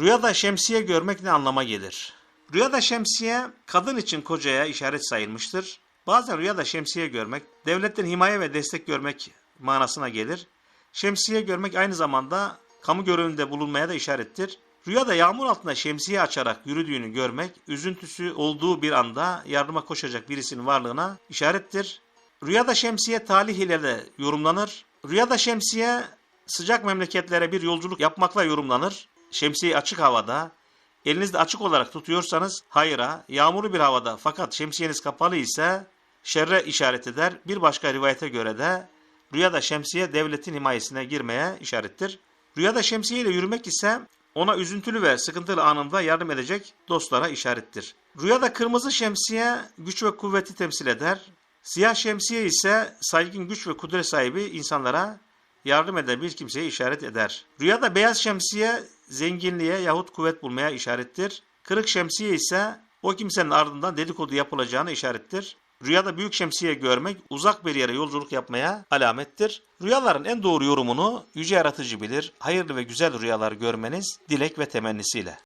Rüyada şemsiye görmek ne anlama gelir? Rüyada şemsiye kadın için kocaya işaret sayılmıştır. Bazen rüyada şemsiye görmek devletten himaye ve destek görmek manasına gelir. Şemsiye görmek aynı zamanda kamu görevinde bulunmaya da işarettir. Rüyada yağmur altında şemsiye açarak yürüdüğünü görmek, üzüntüsü olduğu bir anda yardıma koşacak birisinin varlığına işarettir. Rüyada şemsiye talih ile de yorumlanır. Rüyada şemsiye sıcak memleketlere bir yolculuk yapmakla yorumlanır. Şemsiyeyi açık havada, elinizde açık olarak tutuyorsanız hayıra, yağmurlu bir havada fakat şemsiyeniz kapalı ise şerre işaret eder. Bir başka rivayete göre de rüyada şemsiye devletin himayesine girmeye işarettir. Rüyada şemsiye ile yürümek ise ona üzüntülü ve sıkıntılı anında yardım edecek dostlara işarettir. Rüyada kırmızı şemsiye güç ve kuvveti temsil eder. Siyah şemsiye ise saygın güç ve kudret sahibi insanlara yardım eden bir kimseye işaret eder. Rüyada beyaz şemsiye zenginliğe yahut kuvvet bulmaya işarettir. Kırık şemsiye ise o kimsenin ardından dedikodu yapılacağına işarettir. Rüyada büyük şemsiye görmek uzak bir yere yolculuk yapmaya alamettir. Rüyaların en doğru yorumunu yüce yaratıcı bilir. Hayırlı ve güzel rüyalar görmeniz dilek ve temennisiyle.